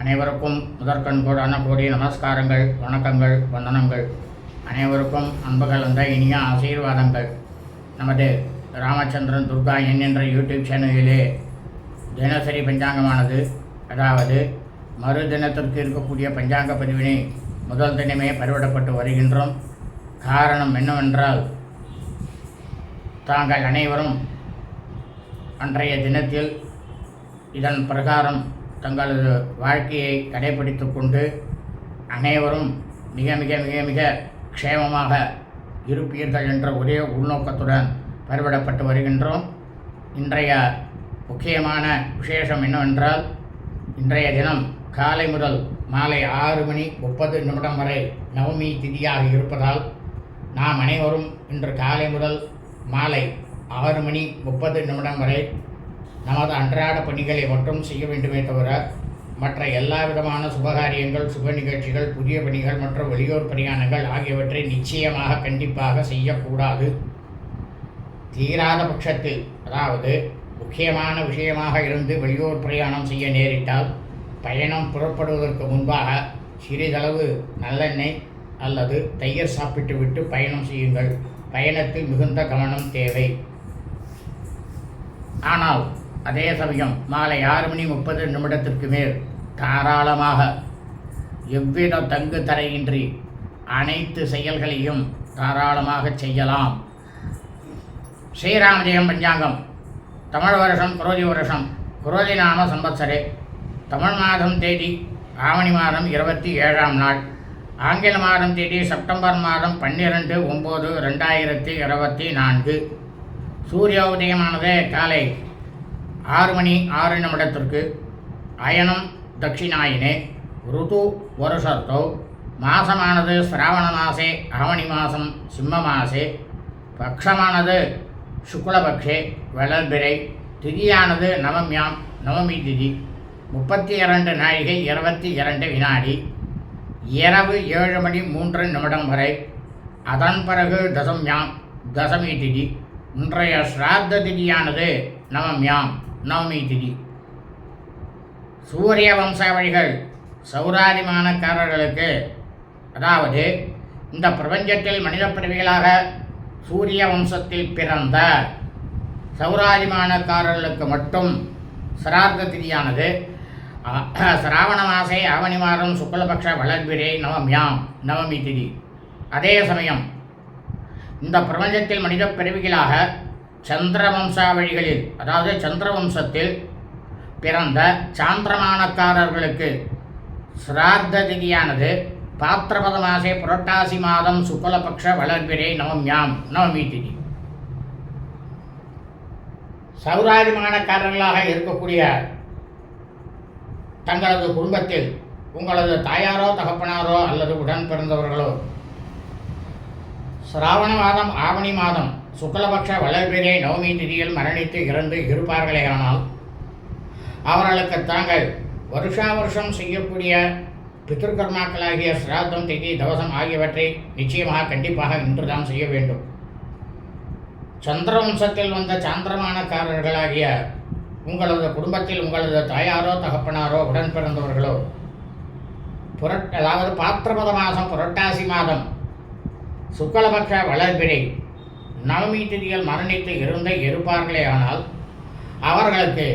அனைவருக்கும் முதற்கண் கூடான கூடிய நமஸ்காரங்கள் வணக்கங்கள் வந்தனங்கள். அனைவருக்கும் அன்பு கலந்த இனிய ஆசீர்வாதங்கள். நமது ராமச்சந்திரன் துர்கா என் என்ற யூடியூப் சேனலிலே தினசரி பஞ்சாங்கமானது. அதாவது மறு தினத்திற்கு இருக்கக்கூடிய பஞ்சாங்க பதிவினை முதல் தினமே பரிவிடப்பட்டு வருகின்றோம். காரணம் என்னவென்றால் தாங்கள் அனைவரும் அன்றைய தினத்தில் இதன் பிரகாரம் தங்களது வாழ்க்கையை கடைபிடித்து கொண்டு அனைவரும் மிக மிக மிக மிக க்ஷேமமாக இருப்பீர்கள் என்ற ஒரே உள்நோக்கத்துடன் பரிவிடப்பட்டு வருகின்றோம். இன்றைய முக்கியமான விசேஷம் என்னவென்றால் இன்றைய தினம் காலை முதல் மாலை ஆறு மணி முப்பது நிமிடம் வரை நவமி திதியாக இருப்பதால் நாம் அனைவரும் இன்று காலை முதல் மாலை ஆறு மணி முப்பது நிமிடம் வரை நமது அன்றாட பணிகளை மட்டும் செய்ய வேண்டுமே தவிர மற்ற எல்லா விதமான சுபகாரியங்கள் சுப நிகழ்ச்சிகள் புதிய பணிகள் மற்றும் வெளியூர் பிரயாணங்கள் ஆகியவற்றை நிச்சயமாக கண்டிப்பாக செய்யக்கூடாது. தீராத பட்சத்தில் அதாவது முக்கியமான விஷயமாக இருந்து வெளியூர் பிரயாணம் செய்ய நேரிட்டால் பயணம் புறப்படுவதற்கு முன்பாக சிறிதளவு நல்லெண்ணெய் அல்லது தயிர் சாப்பிட்டு விட்டு பயணம் செய்யுங்கள். பயணத்தில் மிகுந்த கவனம் தேவை. ஆனால் அதே சமயம் மாலை ஆறு மணி முப்பது நிமிடத்திற்கு மேல் தாராளமாக எவ்வித தங்கு தரையின்றி அனைத்து செயல்களையும் தாராளமாக செய்யலாம். ஸ்ரீராமஜெயம் பஞ்சாங்கம். தமிழ் வருஷம் குரோதி வருஷம். குரோதி நாம சம்பத்சரே. தமிழ் மாதம் தேதி ஆவணி மாதம் இருபத்தி ஏழாம் நாள். ஆங்கில மாதம் தேதி செப்டம்பர் மாதம் பன்னிரெண்டு ஒம்பது ரெண்டாயிரத்தி இருபத்தி நான்கு. சூரிய உதயமானது காலை ஆறு மணி ஆறு நிமிடத்திற்கு அயனம் தட்சிணாயினே ருது வருஷத்தோ மாசமானது சிராவண மாசே ஆவணி மாதம் சிம்ம மாசே பக்ஷமானது சுக்லபக்ஷே வளர்பிறை திதியானது நவம்யாம் நவமி திதி முப்பத்தி இரண்டு நாழிகை இருபத்தி இரண்டு வினாடி இரவு ஏழு மணி மூன்று நிமிடம் வரை அதன் பிறகு தசம்யாம் தசமி திதி இன்றைய ஸ்ராத்த திதியானது நவம்யாம். நவமி திதி. சூரிய வம்சாவழிகள் சௌராதிமானக்காரர்களுக்கு அதாவது இந்த பிரபஞ்சத்தில் மனித பிறவிகளாக சூரிய வம்சத்தில் பிறந்த சௌராதிமானக்காரர்களுக்கு மட்டும் சிரார்த்த திதியானது. சிராவண மாசை ஆவணி மாதம் சுக்லபக்ஷ வளர்பிரே நவம்யாம் நவமி திதி. அதே சமயம் இந்த பிரபஞ்சத்தில் மனித பிறவிகளாக சந்திரவம்சாவழிகளில் அதாவது சந்திரவம்சத்தில் பிறந்த சாந்திரமானக்காரர்களுக்கு சிரார்த்த திதியானது பாத்திரபத மாசே புரட்டாசி மாதம் சுக்லபக்ஷ வளர்பிரே நவம்யாம் நவமி திதி சௌராதிமானக்காரர்களாக இருக்கக்கூடிய தங்களது குடும்பத்தில் உங்களது தாயாரோ தகப்பனாரோ அல்லது உடன் பிறந்தவர்களோ சிராவண மாதம் ஆவணி மாதம் சுக்லபக்ஷ வளர்பிரே நவமி திதியில் மரணித்து இறந்து இருப்பார்களேயானால் அவர்களுக்கு தாங்கள் வருஷா வருஷம் செய்யக்கூடிய பித்திருக்கர்மாக்களாகிய சிராத்தம் திதி தவசம் ஆகியவற்றை நிச்சயமாக கண்டிப்பாக இன்றுதான் செய்ய வேண்டும். சந்திரவம்சத்தில் வந்த சாந்திரமானக்காரர்களாகிய உங்களது குடும்பத்தில் உங்களது தாயாரோ தகப்பனாரோ உடன் பிறந்தவர்களோ புரட் அதாவது பாத்திரபத மாதம் புரட்டாசி மாதம் சுக்லபக்ஷ வளர்பிறை நவமி திதியில் மரணித்து இருந்த இருப்பார்களே ஆனால் அவர்களுக்கு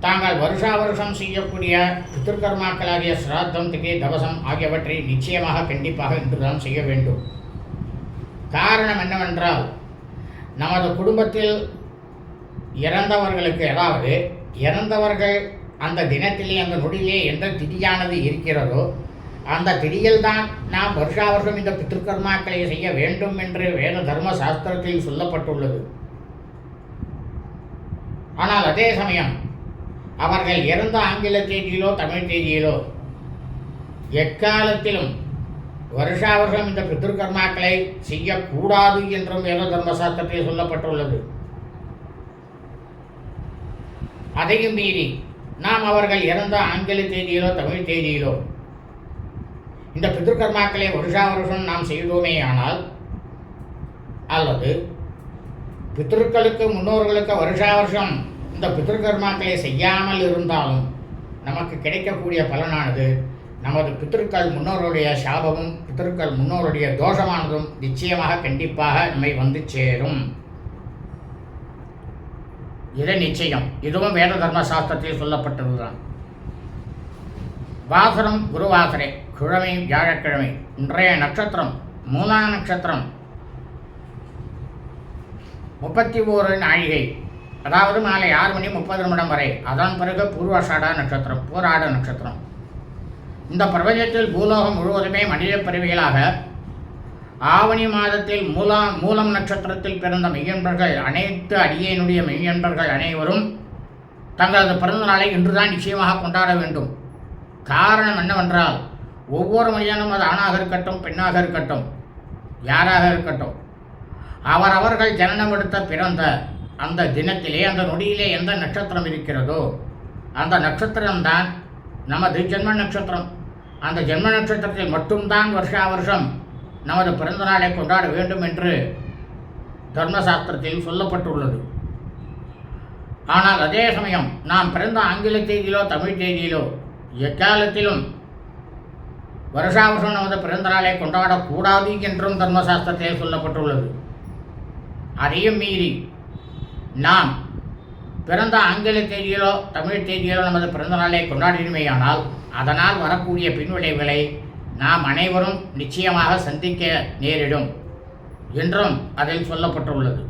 தாங்கள் வருஷா வருஷம் செய்யக்கூடிய பித்திருக்கர்மாக்களாகிய சிராத்தம் திகை தவசம் ஆகியவற்றை நிச்சயமாக கண்டிப்பாக இன்றுதான் செய்ய வேண்டும். காரணம் என்னவென்றால் நமது குடும்பத்தில் இறந்தவர்களுக்கு அதாவது இறந்தவர்கள் அந்த தினத்திலே அந்த நொடியிலே எந்த திதியானது இருக்கிறதோ அந்த திதியில்தான் நாம் வருஷா வருஷம் இந்த பித்திருக்கர்மாக்களை செய்ய வேண்டும் என்று வேத தர்ம சாஸ்திரத்தில் சொல்லப்பட்டுள்ளது. ஆனால் அதே சமயம் அவர்கள் இறந்த ஆங்கில தேதியிலோ தமிழ் தேதியிலோ எக்காலத்திலும் வருஷா வருஷம் இந்த பித்திருக்கர்மாக்களை செய்யக்கூடாது என்றும் வேத தர்மசாஸ்திரத்தில் சொல்லப்பட்டுள்ளது. அதையும் மீறி நாம் அவர்கள் இறந்த ஆங்கில தேதியிலோ தமிழ் தேதியிலோ இந்த பிதர்கர்மாக்களை வருஷா வருஷம் நாம் செய்தோமே ஆனால் அல்லது பித்ருக்களுக்கு முன்னோர்களுக்கு வருஷா வருஷம் இந்த பித்திருக்கர்மாக்களை செய்யாமல் இருந்தாலும் நமக்கு கிடைக்கக்கூடிய பலனானது நமது பித்திருக்கள் முன்னோருடைய சாபமும் பித்திருக்கள் முன்னோருடைய தோஷமானதும் நிச்சயமாக கண்டிப்பாக நம்மை வந்து சேரும். இது நிச்சயம். இதுவும் வேத தர்ம சாஸ்திரத்தில் சொல்லப்பட்டதுதான். வாசனம் குருவாசரே கிழமை வியாழக்கிழமை இன்றைய நட்சத்திரம் மூலா நட்சத்திரம். முப்பத்தி ஓரு நாழிகை அதாவது மாலை ஆறு மணி முப்பது நிமிடம் வரை. அதன் பிறகு பூர்வஷாடா நட்சத்திரம் போராட நட்சத்திரம். இந்த பிரபஞ்சத்தில் பூலோகம் முழுவதுமே மனித பிறவிகளாக ஆவணி மாதத்தில் மூலா மூலம் நட்சத்திரத்தில் பிறந்த மெய்யன்பர்கள் அனைத்து அடியனுடைய மெய்யன்பர்கள் அனைவரும் தங்களது பிறந்த நாளை இன்றுதான் நிச்சயமாக கொண்டாட வேண்டும். காரணம் என்னவென்றால் ஒவ்வொரு மனிதனும் அது ஆணாக இருக்கட்டும் பெண்ணாக இருக்கட்டும் யாராக இருக்கட்டும் அவரவர்கள் ஜனனம் எடுத்த பிறந்த அந்த தினத்திலே அந்த நொடியிலே எந்த நட்சத்திரம் இருக்கிறதோ அந்த நட்சத்திரம்தான் நமது ஜென்ம நட்சத்திரம். அந்த ஜென்ம நட்சத்திரத்தில் மட்டும்தான் வருஷா வருஷம் நமது பிறந்த நாளை கொண்டாட வேண்டும் என்று தர்மசாஸ்திரத்தில் சொல்லப்பட்டுள்ளது. ஆனால் அதே சமயம் நாம் பிறந்த ஆங்கில தேதியிலோ தமிழ் தேதியிலோ எக்காலத்திலும் வருஷா வருஷம் நமது பிறந்த நாளை கொண்டாடக்கூடாது என்றும் தர்மசாஸ்திரத்தில் சொல்லப்பட்டுள்ளது. அதையும் மீறி நாம் பிறந்த ஆங்கில தேதியிலோ தமிழ் தேதியிலோ நமது பிறந்த நாளை கொண்டாடினுமேயானால் அதனால் வரக்கூடிய பின்விளைவுகளை நாம் அனைவரும் நிச்சயமாக சந்திக்க நேரிடும் என்றும் அதில் சொல்லப்பட்டுள்ளது.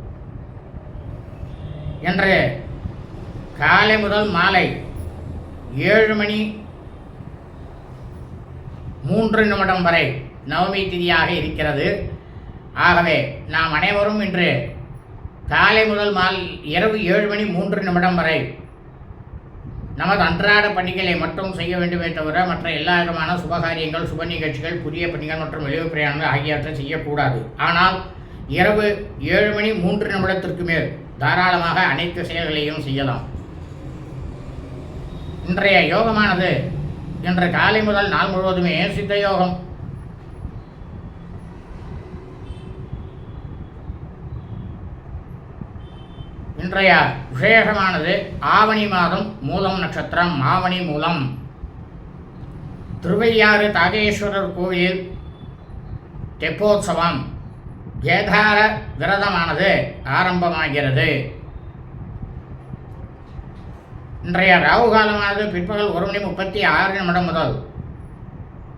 இன்று காலை முதல் மாலை ஏழு மணி மூன்று நிமிடம் வரை நவமி திதியாக இருக்கிறது. ஆகவே நாம் அனைவரும் இன்று காலை முதல் மால் இரவு ஏழு மணி மூன்று நிமிடம் வரை நமது அன்றாட பணிகளை மட்டும் செய்ய வேண்டுமே தவிர மற்ற எல்லா விதமான சுபகாரியங்கள் சுப நிகழ்ச்சிகள் புதிய பணிகள் மற்றும் வெளியூர் பிரயாணங்கள் ஆகியவற்றை செய்யக்கூடாது. ஆனால் இரவு ஏழு மணி மூன்று நிமிடத்திற்கு மேல் தாராளமாக அனைத்து செயல்களையும் செய்யலாம். இன்றைய யோகமானது இன்று காலை முதல் நாள் முழுவதுமே சித்த யோகம் இன்றைய விசேஷமானது ஆவணி மாதம் மூலம் நட்சத்திரம் ஆவணி மூலம். திருவையாறு தாகேஸ்வரர் கோயில் தெப்போத்சவம் கேதார விரதமானது ஆரம்பமாகிறது. இன்றைய ராகு காலமானது பிற்பகல் ஒரு மணி முப்பத்தி ஆறு நிமிடம் முதல்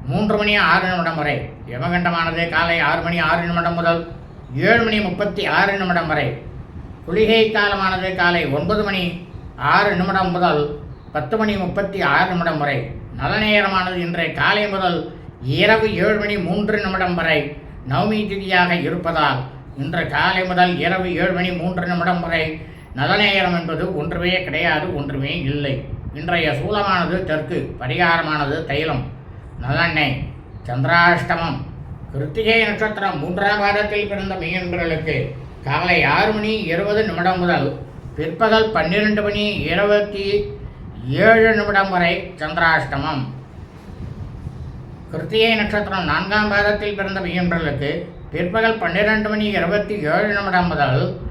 மூன்று மணி ஆறு நிமிடம் வரை. யமகண்டமானது காலை ஆறு மணி ஆறு நிமிடம் முதல் ஏழு மணி முப்பத்தி ஆறு நிமிடம் வரை. குளிகை காலமானது காலை ஒன்பது மணி ஆறு நிமிடம் முதல் பத்து மணி முப்பத்தி ஆறு நிமிடம் வரை. நல்ல நேரமானது இன்றைய காலை முதல் இரவு ஏழு மணி மூன்று நிமிடம் வரை நவமி திதியாக இருப்பதால் இன்று காலை முதல் இரவு ஏழு மணி மூன்று நிமிடம் வரை நலநேயரம் என்பது ஒன்றுமே கிடையாது ஒன்றுமே இல்லை. இன்றைய சூலமானது தெற்கு பரிகாரமானது தைலம். நல்லெண்ணெய் சந்திராஷ்டமம். கிருத்திகை நட்சத்திரம் மூன்றாம் வாரத்தில் பிறந்த மீன்களுக்கு காலை ஆறு மணி இருபது நிமிடம் முதல் பிற்பகல் பன்னிரெண்டு மணி இருபத்தி ஏழு நிமிடம் வரை சந்திராஷ்டமம். கிருத்திகை நட்சத்திரம் நான்காம் பாதத்தில் பிறந்த மீன்களுக்கு பிற்பகல் பன்னிரெண்டு மணி இருபத்தி ஏழு நிமிடம் முதல்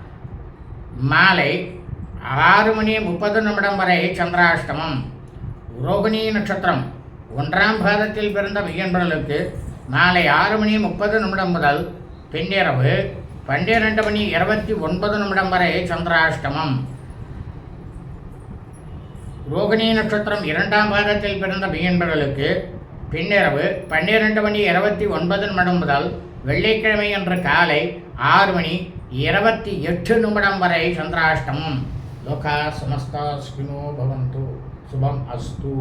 மாலை ஆறு மணி முப்பது நிமிடம் வரை சந்திராஷ்டமம். ரோகிணி நட்சத்திரம். ஒன்றாம் பாதத்தில் பிறந்த மெய்யன்பர்களுக்கு மாலை ஆறு மணி முப்பது நிமிடம் முதல் பின்னிரவு பன்னிரெண்டு மணி இருபத்தி ஒன்பது நிமிடம் வரை சந்திராஷ்டமம். ரோகிணி நட்சத்திரம் இரண்டாம் பாதத்தில் பிறந்த மெய்யன்பர்களுக்கு பின்னிரவு பன்னிரெண்டு மணி இருபத்தி ஒன்பது நிமிடம் முதல் வெள்ளிக்கிழமை அன்று காலை ஆறு மணி இருபத்தி எட்டு நிமிடம் வரை சந்திராஷ்டமம் லோகா சமஸ்தா ஸ்பினோ பவந்து சுபம் அஸ்து